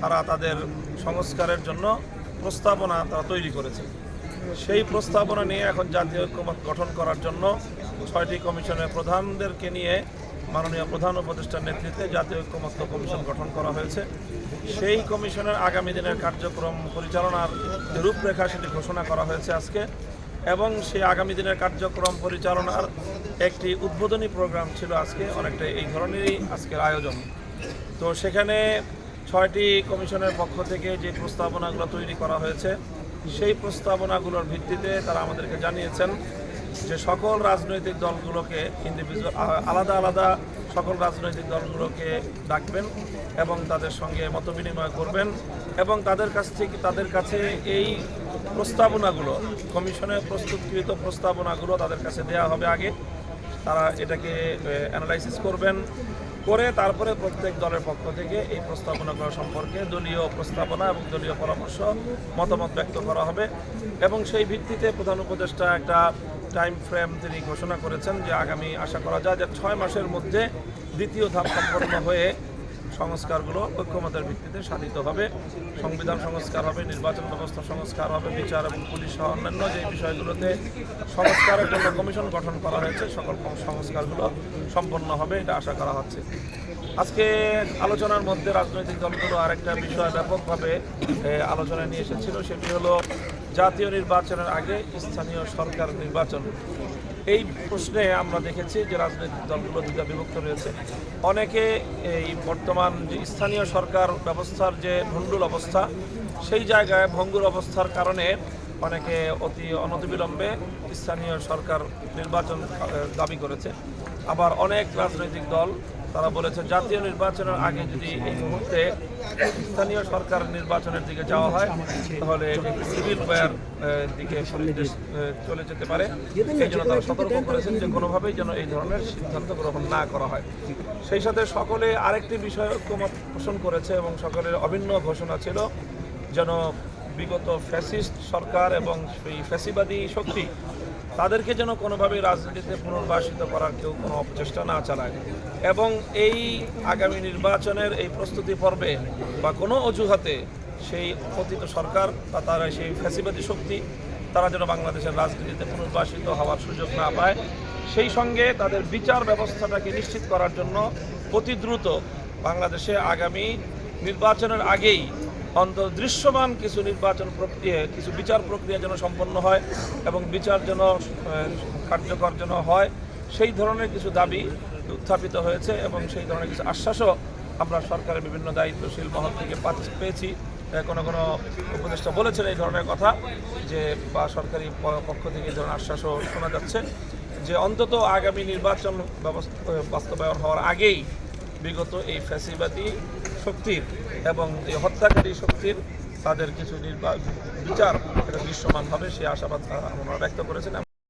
তারা তাদের সংস্কারের জন্য প্রস্তাবনা তারা তৈরি করেছে। সেই প্রস্তাবনা নিয়ে এখন জাতীয় ঐক্যমত গঠন করার জন্য ছয়টি কমিশনের প্রধানদেরকে নিয়ে মাননীয় প্রধান উপদেষ্টার নেতৃত্বে জাতীয় ঐক্যমত্য কমিশন গঠন করা হয়েছে। সেই কমিশনের আগামী দিনের কার্যক্রম পরিচালনার রূপরেখা সেটি ঘোষণা করা হয়েছে আজকে এবং সেই আগামী দিনের কার্যক্রম পরিচালনার একটি উদ্বোধনী প্রোগ্রাম ছিল আজকে। অনেকটা এই ধরনেরই আজকের আয়োজন। তো সেখানে ছয়টি কমিশনের পক্ষ থেকে যে প্রস্তাবনাগুলো তৈরি করা হয়েছে, সেই প্রস্তাবনাগুলোর ভিত্তিতে তারা আমাদেরকে জানিয়েছেন যে সকল রাজনৈতিক দলগুলোকে ইন্ডিভিজুয়াল আলাদা আলাদা সকল রাজনৈতিক দলগুলোকে ডাকবেন এবং তাদের সঙ্গে মতবিনিময় করবেন এবং তাদের কাছ থেকে, তাদের কাছে এই প্রস্তাবনাগুলো কমিশনে প্রস্তুতকৃত প্রস্তাবনাগুলো তাদের কাছে দেওয়া হবে আগে। তারা এটাকে অ্যানালাইসিস করবেন। করে তারপরে প্রত্যেক দলের পক্ষ থেকে এই প্রস্তাবনা করা সম্পর্কে দলীয় প্রস্তাবনা এবং দলীয় পরামর্শ মতামত ব্যক্ত করা হবে এবং সেই ভিত্তিতে প্রধান উপদেষ্টা একটা টাইম ফ্রেম তিনি ঘোষণা করেছেন যে আগামী আশা করা যায় যে ছয় মাসের মধ্যে দ্বিতীয় ধাপ সম্পন্ন হয়ে সংস্কারগুলো ঐক্যমতের ভিত্তিতে সাধিত হবে, সংবিধান সংস্কার হবে, নির্বাচন ব্যবস্থা সংস্কার হবে, বিচার এবং পুলিশ সহ অন্যান্য যে বিষয়গুলোতে সংস্কারের জন্য কমিশন গঠন করা হয়েছে, সকল সংস্কারগুলো সম্পন্ন হবে, এটা আশা করা হচ্ছে। আজকে আলোচনার মধ্যে রাজনৈতিক দলগুলো আরেকটা বিষয় ব্যাপকভাবে আলোচনায় নিয়ে এসেছিল, সেটি হলো জাতীয় নির্বাচনের আগে স্থানীয় সরকার নির্বাচন। এই প্রশ্নে আমরা দেখেছি যে রাজনৈতিক দলগুলো দুটা বিভক্ত রয়েছে। অনেকে এই বর্তমান যে স্থানীয় সরকার ব্যবস্থার যে ভণ্ডুল অবস্থা, সেই জায়গায় ভঙ্গুর অবস্থার কারণে অনেকে অতি অনতিবিলম্বে স্থানীয় সরকার নির্বাচন দাবি করেছে। আবার অনেক রাজনৈতিক দল, তারা বলেছে জাতীয় নির্বাচনের আগে যদি এই মুহূর্তে স্থানীয় সরকার নির্বাচনের দিকে যাওয়া হয়, তাহলে সিভিল ওয়ার দিকে চলে যেতে পারে। এই জন্য তারা সতর্ক করেছেন যে কোনোভাবেই যেন এই ধরনের সিদ্ধান্ত গ্রহণ না করা হয়। সেই সাথে সকলে আরেকটি বিষয় ঐক্যমত পোষণ করেছে এবং সকলের অভিন্ন ঘোষণা ছিল, যেন বিগত ফ্যাসিস্ট সরকার এবং সেই ফ্যাসিবাদী শক্তি তাদেরকে যেন কোনোভাবেই রাজনীতিতে পুনর্বাসিত করার কেউ কোনো অপচেষ্টা না চালায়। এবং এই আগামী নির্বাচনের এই প্রস্তুতি পর্বে বা কোনো অজুহাতে সেই পতিত সরকার বা তারা সেই ফ্যাসিবাদী শক্তি, তারা যেন বাংলাদেশের রাজনীতিতে পুনর্বাসিত হওয়ার সুযোগ না পায়, সেই সঙ্গে তাদের বিচার ব্যবস্থাটাকে নিশ্চিত করার জন্য অতি দ্রুত বাংলাদেশে আগামী নির্বাচনের আগেই অন্তত দৃশ্যমান কিছু নির্বাচন প্রক্রিয়া, কিছু বিচার প্রক্রিয়া যেন সম্পন্ন হয় এবং বিচার যেন কার্যকর যেন হয়, সেই ধরনের কিছু দাবি উত্থাপিত হয়েছে এবং সেই ধরনের কিছু আশ্বাসও আমরা সরকারের বিভিন্ন দায়িত্বশীল মহল থেকে পেয়েছি। কোনো কোনো উপদেষ্টা বলেছেন এই ধরনের কথা যে, বা সরকারি পক্ষ থেকে এই ধরনের আশ্বাসও শোনা যাচ্ছে যে, অন্তত আগামী নির্বাচন ব্যবস্থা বাস্তবায়ন হওয়ার আগেই বিগত এই ফ্যাসিবাদী শক্তির এবং এই হত্যাকারী শক্তির তাদের কিছু বিচার এটা দৃশ্যমান হবে, সে আশাবাদ আমরা ব্যক্ত করেছেন।